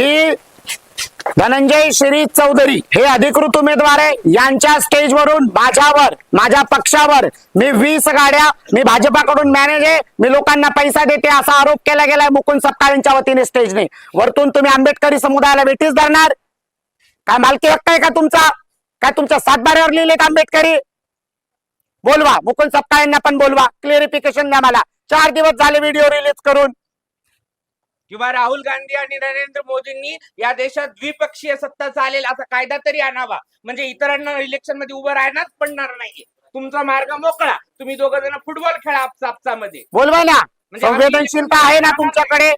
की धनंजय श्री चौधरी हे अधिकृत उमेदवार आहे. यांच्या स्टेजवरून माझ्यावर माझ्या पक्षावर मी वीस गाड्या मी भाजपाकडून मॅनेज आहे. मी लोकांना पैसा देते असा आरोप केला गेलाय मुकुंद सपकाळ यांच्या वतीने स्टेजने वरतून तुम्ही आंबेडकरी समुदायाला भेटीस धरणार? काय मालकी हक्क आहे का तुमचा? काय तुमच्या सातबाऱ्यावर लिहिलेत आंबेडकरी? बोलवा मुकुंद सपकाळ यांना पण बोलवा. क्लिअरिफिकेशन द्या मला. चार दिवस झाले व्हिडिओ रिलीज करून. किंवा राहुल गांधी आणि नरेंद्र मोदींनी या देशात द्विपक्षीय सत्ता चालेल असा कायदा तरी आणावा. म्हणजे इतरांना इलेक्शनमध्ये उभं राहण्यात पडणार नाही. तुमचा मार्ग मोकळा. तुम्ही दोघ जण फुटबॉल खेळा आपसा आपसामध्ये बोलवा ना. म्हणजे संवेदनशीलता आहे ना तुमच्याकडे?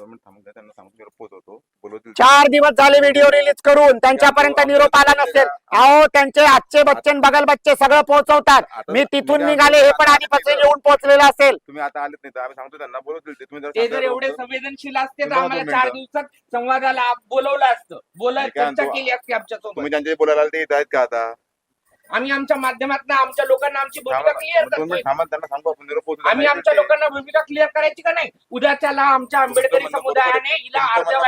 दोन मिनिट थांबून त्यांना सांगतो निरोप पोहोचवतो बोलवतील चार दिवस झाले व्हिडिओ रिलीज करून त्यांच्यापर्यंत निरोप आला नसेल. अहो त्यांचे आजचे बच्चन बगल बच्चे सगळं पोहोचवतात. मी तिथून निघाले हे पण आता आधीपासून येऊन पोहोचलेलं असेल. तुम्ही आता आलेत नाही तर आम्ही सांगतो त्यांना बोलवतील ते. तुम्ही जर ते जर सांगायला एवढे संवेदनशील असते तर आम्हाला चार. दिवसात संवादाला बोलवलं असतं. बोला मी काय चर्चा म्हणतो, केली असती आमच्यासोबत. तुम्ही ज्यांचे बोलायला ते येत आहेत का आता? आम्ही आमच्या माध्यमातून आमच्या लोकांना आमची भूमिका क्लिअर करतोय. आम्ही आमच्या लोकांना भूमिका क्लिअर करायची का नाही? उद्याच्याला आमच्या आंबेडकरी समुदायाने. हिला अर्ध्या.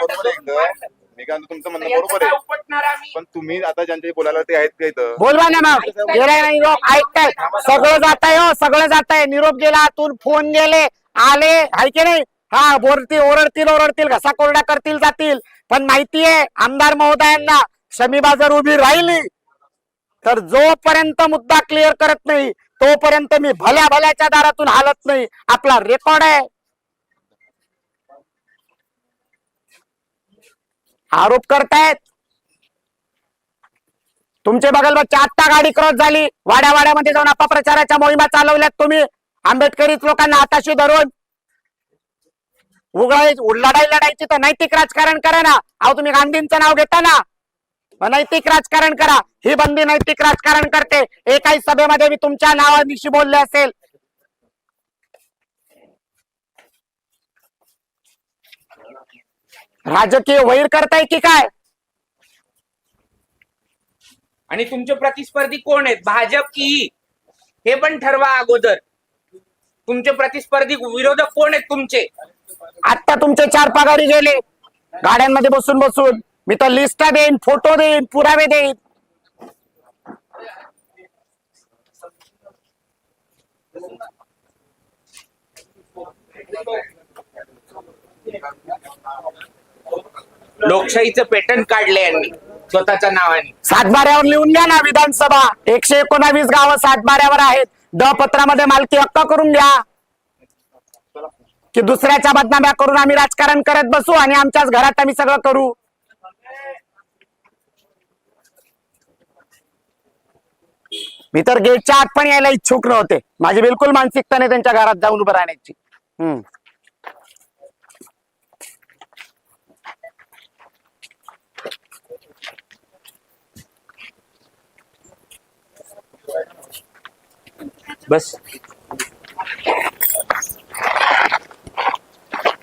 मी काय तुमचं म्हणणं बरोबर आहे. पण तुम्ही आता ज्यांचे बोलायला ते आहेत बोलवा ना मग. गेलाय ना निरोप ऐकतायत सगळं जात आहे हो सगळं जात आहे निरोप गेला आतून फोन गेले आले हाय की नाही? हा बोलतील ओरडतील ओरडतील घसा कोरडा करतील जातील. पण माहितीये आमदार महोदयांना शमीबा जर उभी राहिली. तर जोपर्यंत मुद्दा क्लिअर करत नाही तोपर्यंत मी भल्या भल्याच्या दारातून हालत नाही. आपला रेकॉर्ड आहे. आरोप करतायत. तुमचे बघल बच्चे आत्ता गाडी क्रॉस झाली. वाड्या वाड्यामध्ये जाऊन अपप्रचाराच्या मोहिमा चालवल्यात तुम्ही. आंबेडकरीच लोकांना हाताशी धरून. उघडाय लढाई लढायची तर नैतिक राजकारण करा ना. अहो तुम्ही गांधींचं नाव घेता ना. नैतिक राजकारण करा. ही बंदी नैतिक राजकारण करते. एकाही सभेमध्ये मी तुमच्या नावानिशी बोलले असेल. राजकीय वैर करताय की काय? आणि तुमचे प्रतिस्पर्धी कोण आहेत? भाजप की हे? पण ठरवा अगोदर. तुमचे प्रतिस्पर्धी विरोधक कोण आहेत तुमचे? आता तुमचे चार पगारी गेले. गाड्यांमध्ये बसून बसून. मी तर लिस्ट देईन फोटो देईन पुरावे देईन. लोकशाहीचं पेटंट काढले यांनी स्वतःच्या नावाने. सातबाऱ्यावर लिहून घ्या ना विधानसभा. एकशे एकोणावीस गावं सातबाऱ्यावर आहेत. ड पत्रामध्ये मालकी हक्क करून घ्या. की दुसऱ्याच्या बदनाम्या करून आम्ही राजकारण करत बसू आणि आमच्याच घरात आम्ही सगळं करू. मी तर गेटच्या आत पण यायला इच्छुक नव्हते. माझी बिलकुल मानसिकता नाही त्यांच्या घरात जाऊन उभं राहण्याची. हम्म. बस.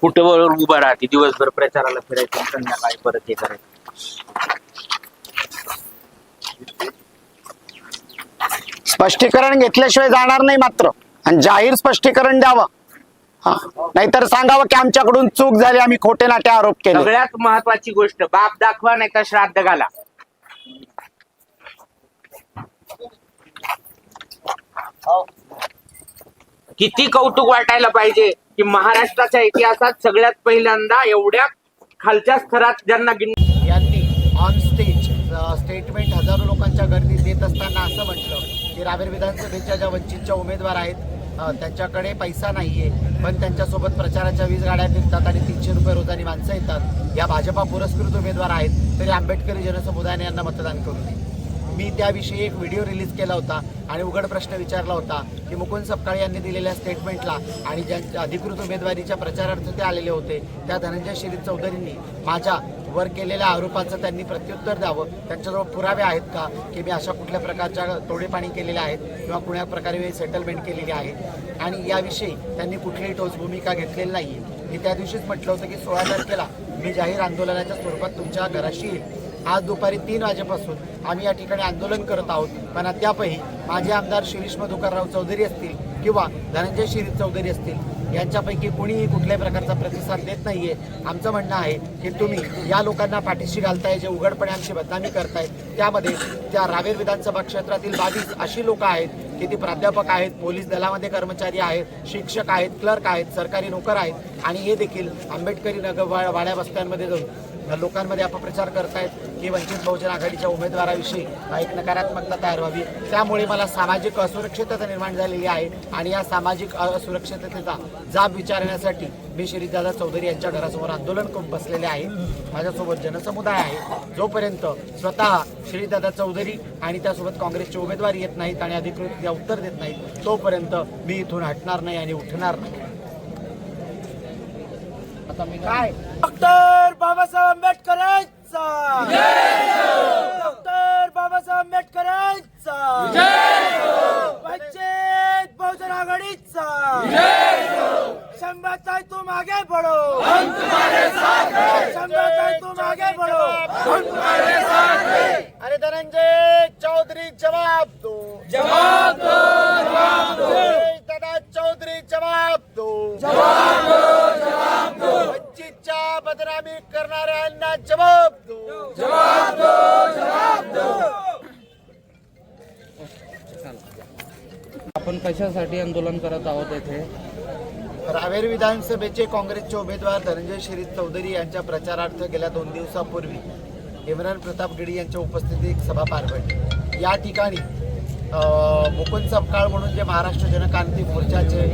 कुठं उभा राहते? दिवसभर प्रचाराला फिरायचं संध्याकाळी परत हे करायचं. स्पष्टीकरण घेतल्याशिवाय जाणार नाही मात्र. आणि जाहीर स्पष्टीकरण द्यावं. हा. नाहीतर सांगावं की आमच्याकडून चूक झाली आम्ही खोटे नाटे आरोप केले. सगळ्यात महत्वाची गोष्ट बाप दाखवा नाही तर श्राद्ध घाला. किती कौतुक वाटायला पाहिजे की महाराष्ट्राच्या इतिहासात सगळ्यात पहिल्यांदा एवढ्या खालच्या स्तरात ज्यांना गिन यांनी ऑन स्टेज स्टेटमेंट हजारो लोकांच्या गर्दीत देत असताना असं म्हटलं. की रावेर विधानसभेच्या ज्या वंचितच्या उमेदवार आहेत त्यांच्याकडे पैसा नाहीये पण त्यांच्यासोबत प्रचाराच्या वीज गाड्या फिरतात आणि तीनशे रुपये रोजानी माणसं येतात. या भाजपा पुरस्कृत उमेदवार आहेत तरी आंबेडकरी जनसमुदायाने यांना मतदान करू नये. मी त्याविषयी एक व्हिडिओ रिलीज केला होता आणि उघड प्रश्न विचारला होता की मुकुंद सपकाळे यांनी दिलेल्या स्टेटमेंटला आणि ज्यांच्या अधिकृत उमेदवारीच्या प्रचारार्थ ते आलेले होते त्या धनंजय श्री चौधरींनी माझ्या वर केलेल्या आरोपाचं त्यांनी प्रत्युत्तर द्यावं. त्यांच्याजवळ पुरावे आहेत का? की मी अशा कुठल्या प्रकारच्या तोडेपाणी केलेल्या आहेत किंवा कुण्या प्रकारे सेटलमेंट केलेली आहे? आणि याविषयी त्यांनी कुठलीही ठोस भूमिका घेतलेली नाही मी त्या दिवशीच म्हटलं होतं की सोळा तारखेला मी जाहीर आंदोलनाच्या स्वरूपात तुमच्या घराशी येईल. आज दुपारी तीन वाजेपासून आम्ही या ठिकाणी आंदोलन करत आहोत. पण अद्यापही माझे आमदार शिरीष मधुकरराव चौधरी असतील किंवा धनंजय शिरीष चौधरी असतील यांच्यापैकी कोणीही कुठल्याही प्रकारचा प्रतिसाद देत नाहीये. आमचं म्हणणं आहे की तुम्ही या लोकांना पाठीशी घालताय जे उघडपणे आमची बदनामी करताय त्यामध्ये त्या रावेर विधानसभा क्षेत्रातील बावीस अशी लोक आहेत की ती प्राध्यापक आहेत पोलीस दलामध्ये कर्मचारी आहेत शिक्षक आहेत क्लर्क आहेत सरकारी नोकर आहेत. आणि हे देखील आंबेडकरी नगर वा- वाड्या वस्त्यांमध्ये जाऊन लोकांमध्ये अपप्रचार करतायत की वंचित बहुजन आघाडीच्या उमेदवाराविषयी एक नकारात्मकता तयार व्हावी. त्यामुळे मला सामाजिक असुरक्षितता निर्माण झालेली आहे आणि या सामाजिक असुरक्षिततेचा जाब विचारण्यासाठी मी श्रीदादा चौधरी यांच्या घरासमोर आंदोलन करून बसलेले आहे. माझ्यासोबत जनसमुदाय आहे. जोपर्यंत स्वतः श्रीदादा चौधरी आणि त्यासोबत काँग्रेसचे उमेदवार येत नाहीत आणि अधिकृत उत्तर देत नाहीत तोपर्यंत मी इथून हटणार नाही आणि उठणार नाही. आता मी काय? डॉक्टर बाबासाहेब आंबेडकरांचा. डॉक्टर बाबासाहेब आंबेडकरांचा. वंचित बहुजन आघाडीचा. शंभर ताई तुम आगे बढ़ो शंभर ताई तुम आगे बढ़ो अरे धनंजय चौधरी जवाब दो. जवाब दो जवाब दो. दादा चौधरी जवाब दो जवाब दो. जवाब दो. बदनामी करणाऱ्यांना जवाब दो जवाब दो जवाब दो आपण कशासाठी आंदोलन करत आहोत येथे रावेर विधानसभेचे काँग्रेसचे उमेदवार धनंजय शिरीष चौधरी यांच्या प्रचारार्थ गेल्या दोन दिवसापूर्वी इम्रान प्रताप गिडी यांच्या उपस्थितीत एक सभा पार पडली. या ठिकाणी मुकुंद सपकाळ म्हणून जे महाराष्ट्र जनक्रांती मोर्चाचे